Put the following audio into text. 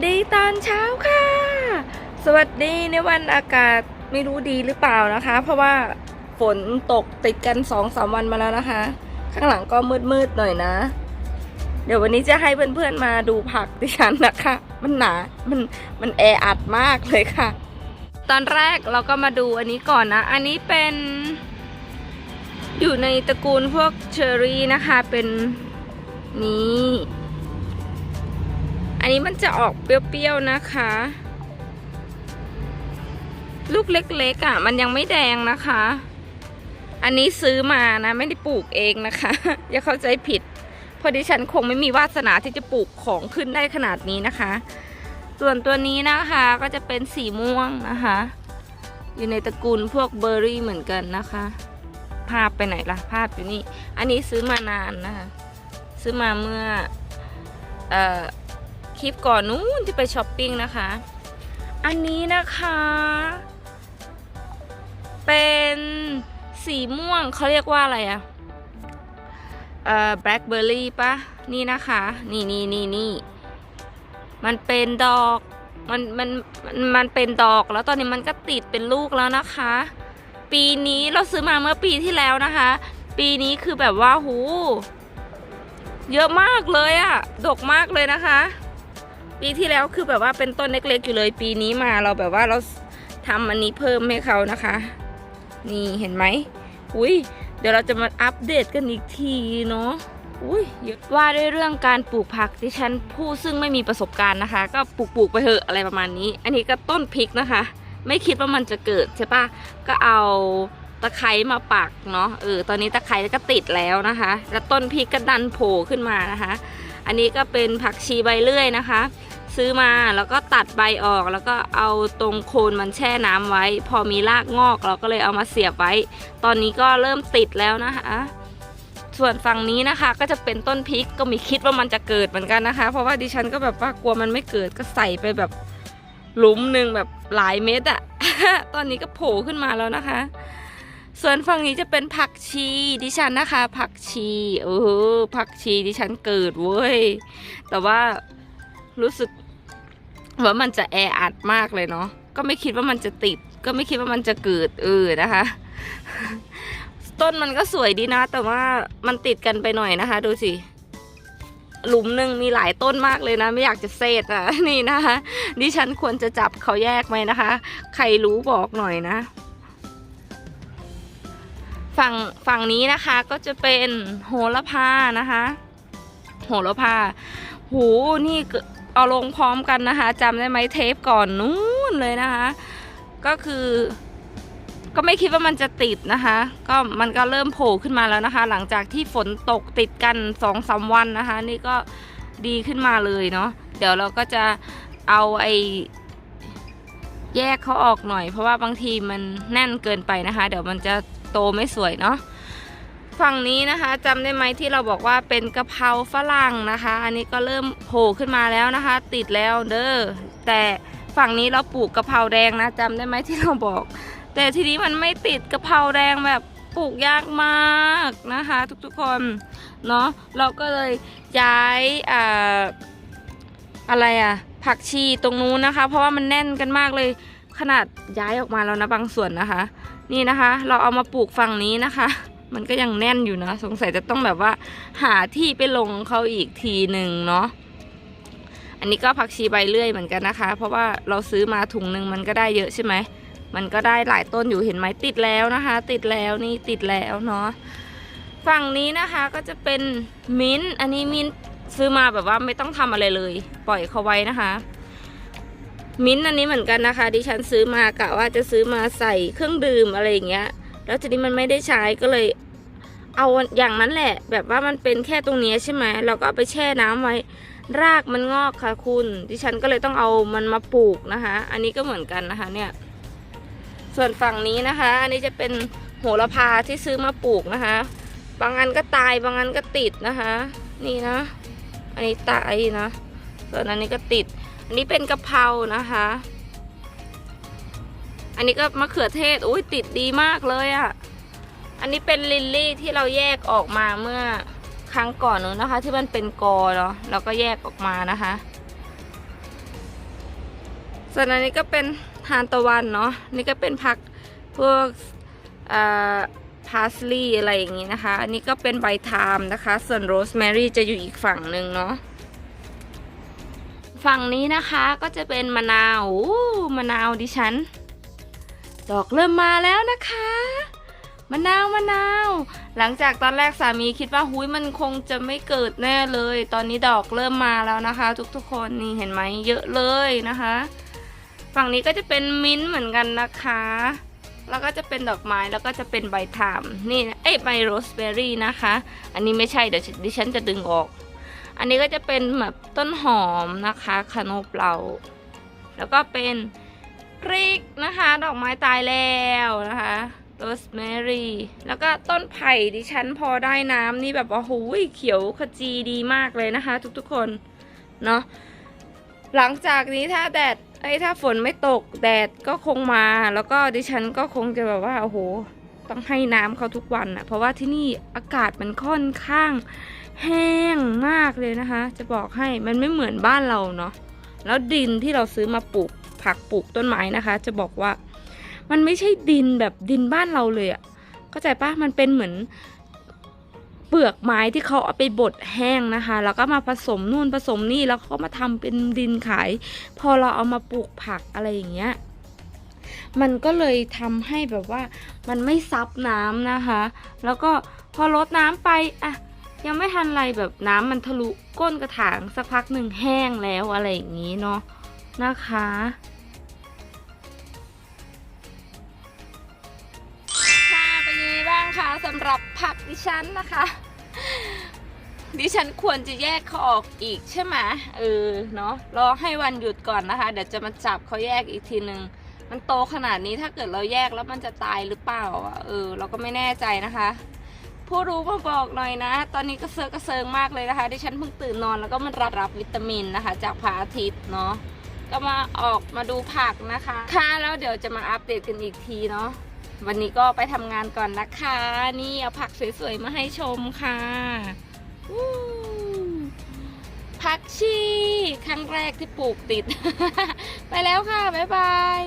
ดีตอนเช้าค่ะ สวัสดีในวันอากาศไม่รู้ดีหรือเปล่านะคะ เพราะว่าฝนตกติดกันสองสามวันมาแล้วนะคะ ข้างหลังก็มืดๆหน่อยนะ เดี๋ยววันนี้จะให้เพื่อนๆมาดูผักดิฉันนะคะ มันหนา มันมันแออัดมากเลยค่ะ ตอนแรกเราก็มาดูอันนี้ก่อนนะ อันนี้เป็น อยู่ในตระกูลพวกเชอรี่นะคะเป็นนี้ อันนี้มันจะออกเปรี้ยวๆนะคะ ลูกเล็กๆอะ มันยังไม่แดงนะคะ อันนี้ซื้อมานะไม่ได้ปลูกเองนะคะ อย่าเข้าใจผิดเพราะดิฉันคงไม่มีวาสนาที่จะปลูกของขึ้นได้ขนาดนี้นะคะ ส่วนตัวนี้นะคะก็จะเป็นสีม่วงนะคะ อยู่ในตระกูลพวกเบอร์รี่เหมือนกันนะคะ ภาพไปไหนล่ะภาพอยู่นี่ อันนี้ซื้อมานานนะคะ ซื้อมาเมื่อเอ่อ คลิปก่อนนู้นที่ไปช้อปปิ้งนะคะ อันนี้นะคะ เป็นสีม่วงเขาเรียกว่าอะไรอะเอ่อแบล็คเบอร์รี่ปะนี่นะคะ นี่นี่นี่นี่มันเป็นดอกมันมันมันมันเป็นดอกแล้วตอนนี้มันก็ติดเป็นลูกแล้วนะคะ ปีนี้เราซื้อมาเมื่อปีที่แล้วนะคะ ปีนี้คือแบบว่าหู เยอะมากเลยอะดกมากเลยนะคะ ปีที่แล้วคือแบบว่าเป็นต้นเล็กๆอยู่เลย ปีนี้มาเราแบบว่าเราทำอันนี้เพิ่มให้เขานะคะ นี่เห็นไหมอุ้ยเดี๋ยวเราจะมาอัปเดตกันอีกทีเนาะอุ้ยเยอะว่าด้วยเรื่องการปลูกผักที่ฉันผู้ซึ่งไม่มีประสบการณ์นะคะ ก็ปลูกปลูกๆไปเถอะอะไรประมาณนี้ อันนี้ก็ต้นพริกนะคะ ไม่คิดว่ามันจะเกิดใช่ปะก็เอาตะไคร้มาปักเนาะเออตอนนี้ตะไคร้ก็ติดแล้วนะคะ แล้วต้นพริกก็ดันโผล่ขึ้นมานะคะ อันนี้ก็เป็นผักชีใบเลื่อยนะคะ ซื้อมาแล้วก็ตัดใบออก แล้วก็เอาตรงโคนมันแช่น้ำไว้ พอมีรากงอกเราก็เลยเอามาเสียบไว้ ตอนนี้ก็เริ่มติดแล้วนะคะส่วนฝั่งนี้นะคะก็จะเป็นต้นพริกก็มีคิดว่ามันจะเกิดเหมือนกันนะคะ เพราะว่าดิฉันก็แบบว่ากลัวมันไม่เกิดก็ใส่ไปแบบหลุมหนึ่งแบบหลายเม็ดอะตอนนี้ก็โผล่ขึ้นมาแล้วนะคะ ส่วนฝั่งนี้จะเป็นผักชีดิฉันนะคะ ผักชีเออผักชีดิฉันเกิดเว้ยแต่ว่ารู้สึก ว่ามันจะแออัดมากเลยเนาะก็ไม่คิดว่ามันจะติด ก็ไม่คิดว่ามันจะเกิดเออนะคะ ต้นมันก็สวยดีนะ แต่ว่ามันติดกันไปหน่อยนะคะ ดูสิหลุมหนึ่งมีหลายต้นมากเลยนะ ไม่อยากจะเซตอะนี่นะคะดิฉันควรจะจับเขาแยกไหมนะคะ ใครรู้บอกหน่อยนะฝั่งฝั่งนี้นะคะก็จะเป็นโหระพานะคะ โหระพา หูนี่ เอาลงพร้อมกันนะคะจำได้ไหมเทปก่อนนู้นเลยนะคะ ก็คือ ก็ไม่คิดว่ามันจะติดนะคะ ก็มันก็เริ่มโผล่ขึ้นมาแล้วนะคะ หลังจากที่ฝนตกติดกันสองสามวันนะคะ นี่ก็ดีขึ้นมาเลยเนาะเดี๋ยวเราก็จะเอาไอแยกเขาออกหน่อย เพราะว่าบางทีมันแน่นเกินไปนะคะ เดี๋ยวมันจะโตไม่สวยเนาะ ฝั่งนี้นะคะจำได้ไหมที่เราบอกว่าเป็นกะเพราฝรั่งนะคะ อันนี้ก็เริ่มโผล่ขึ้นมาแล้วนะคะ ติดแล้วเด้อแต่ฝั่งนี้เราปลูกกะเพราแดงนะจำได้ไหมที่เราบอก แต่ทีนี้มันไม่ติดกะเพราแดงแบบปลูกยากมากนะคะ ทุกๆคนเนาะเราก็เลยย้ายอ่าอะไรอะผักชีตรงนู้นนะคะ เพราะว่ามันแน่นกันมากเลยขนาดย้ายออกมาแล้วนะบางส่วนนะคะ นี่นะคะ เราเอามาปลูกฝั่งนี้นะคะ มันก็ยังแน่นอยู่นะ สงสัยจะต้องแบบว่า หาที่ไปลงเขาอีกทีหนึ่งเนาะอันนี้ก็ผักชีใบเลื่อยเหมือนกันนะคะ เพราะว่าเราซื้อมาถุงหนึ่งมันก็ได้เยอะใช่ไหมมันก็ได้หลายต้นอยู่เห็นไหมติดแล้วนะคะ ติดแล้วนี่ติดแล้วเนาะฝั่งนี้นะคะก็จะเป็นมิ้นท์อันนี้มิ้นท์ซื้อมาแบบว่าไม่ต้องทำอะไรเลย ปล่อยเขาไว้นะคะ มิ้นท์อันนี้เหมือนกันนะคะ ดิฉันซื้อมากะว่าจะซื้อมาใส่เครื่องดื่มอะไรอย่างเงี้ย แล้วทีนี้มันไม่ได้ใช้ก็เลยเอาอย่างนั้นแหละ แบบว่ามันเป็นแค่ตรงนี้ใช่ไหมเราก็เอาไปแช่น้ำไว้ รากมันงอกค่ะคุณ ดิฉันก็เลยต้องเอามันมาปลูกนะคะ อันนี้ก็เหมือนกันนะคะเนี่ย ส่วนฝั่งนี้นะคะ อันนี้จะเป็นโหระพาที่ซื้อมาปลูกนะคะ บางอันก็ตายบางอันก็ติดนะคะ นี่นะ อันนี้ตายนะ ส่วนอันนี้ก็ติด อันนี้เป็นกะเพรานะคะ อันนี้ก็มะเขือเทศอุ้ยติดดีมากเลยอะ่ะ อันนี้เป็นลิลลี่ที่เราแยกออกมาเมื่อครั้งก่อนนู้นนะคะ ที่มันเป็นกอเนาะเราก็แยกออกมานะคะส่วนอันนี้ก็เป็นทานตะวันเนาะนี่ก็เป็นผักพวกพาสลีย์อะไรอย่างงี้นะคะ อันนี้ก็เป็นใบไทม์นะคะ ส่วนโรสแมรี่จะอยู่อีกฝั่งหนึ่งเนาะฝั่งนี้นะคะก็จะเป็นมะนาวอู้มะนาวดิฉัน ดอกเริ่มมาแล้วนะคะมะนาวมะนาว หลังจากตอนแรกสามีคิดว่าหุยมันคงจะไม่เกิดแน่เลย ตอนนี้ดอกเริ่มมาแล้วนะคะ ทุกๆคนนี่เห็นไหมเยอะเลยนะคะ ฝั่งนี้ก็จะเป็นมิ้นท์เหมือนกันนะคะ แล้วก็จะเป็นดอกไม้แล้วก็จะเป็นใบถามนี่นะเอ้ใบโรสเบอร์รี่นะคะ อันนี้ไม่ใช่เดี๋ยวดิฉันจะดึงออก อันนี้ก็จะเป็นแบบต้นหอมนะคะคาโนเปลาแล้วก็เป็น พริกนะคะ ดอกไม้ตายแล้วนะคะโรสแมรี่ แล้วก็ต้นไผ่ดิฉันพอได้น้ำนี่แบบว่าหูยเขียวขจีดีมากเลยนะคะ ทุกๆคน เนาะหลังจากนี้ถ้าแดดไอ้ถ้าฝนไม่ตกแดดก็คงมา แล้วก็ดิฉันก็คงจะแบบว่าโอ้โห ต้องให้น้ำเขาทุกวันอะเพราะว่าที่นี่อากาศมันค่อนข้างแห้งมากเลยนะคะ จะบอกให้มันไม่เหมือนบ้านเราเนาะแล้วดินที่เราซื้อมาปลูก ผักปลูกต้นไม้นะคะ จะบอกว่า มันไม่ใช่ดินแบบดินบ้านเราเลยอะเข้าใจปะมันเป็นเหมือนเปลือกไม้ที่เขาเอาไปบดแห้งนะคะ แล้วก็มาผสมนู่นผสมนี่แล้วเขาก็มาทำเป็นดินขาย พอเราเอามาปลูกผักอะไรอย่างเงี้ยมันก็เลยทำให้แบบว่ามันไม่ซับน้ำนะคะ แล้วก็พอลดน้ำไปอะยังไม่ทันไรแบบน้ำมันทะลุก้นกระถางสักพักหนึ่งแห้งแล้วอะไรอย่างนี้เนาะนะคะ คะสำหรับผักดิฉันนะคะ ดิฉันควรจะแยกเขาออกอีกใช่ไหมเออเนาะรอให้วันหยุดก่อนนะคะ เดี๋ยวจะมาจับเขาแยกอีกทีหนึ่งมันโตขนาดนี้ถ้าเกิดเราแยกแล้วมันจะตายหรือเปล่าเออ เราก็ไม่แน่ใจนะคะ ผู้รู้มาบอกหน่อยนะ ตอนนี้ก็เซิร์กระเซิงมากเลยนะคะ ดิฉันเพิ่งตื่นนอนแล้วก็มันรับรับวิตามินนะคะ จากพระอาทิตย์เนาะก็มาออกมาดูผักนะคะ ค่ะแล้วเดี๋ยวจะมาอัปเดตกันอีกทีเนาะ วันนี้ก็ไปทำงานก่อนนะคะ นี่เอาผักสวยๆมาให้ชมค่ะผักชีครั้งแรกที่ปลูกติด ไปแล้วค่ะ บ๊ายบาย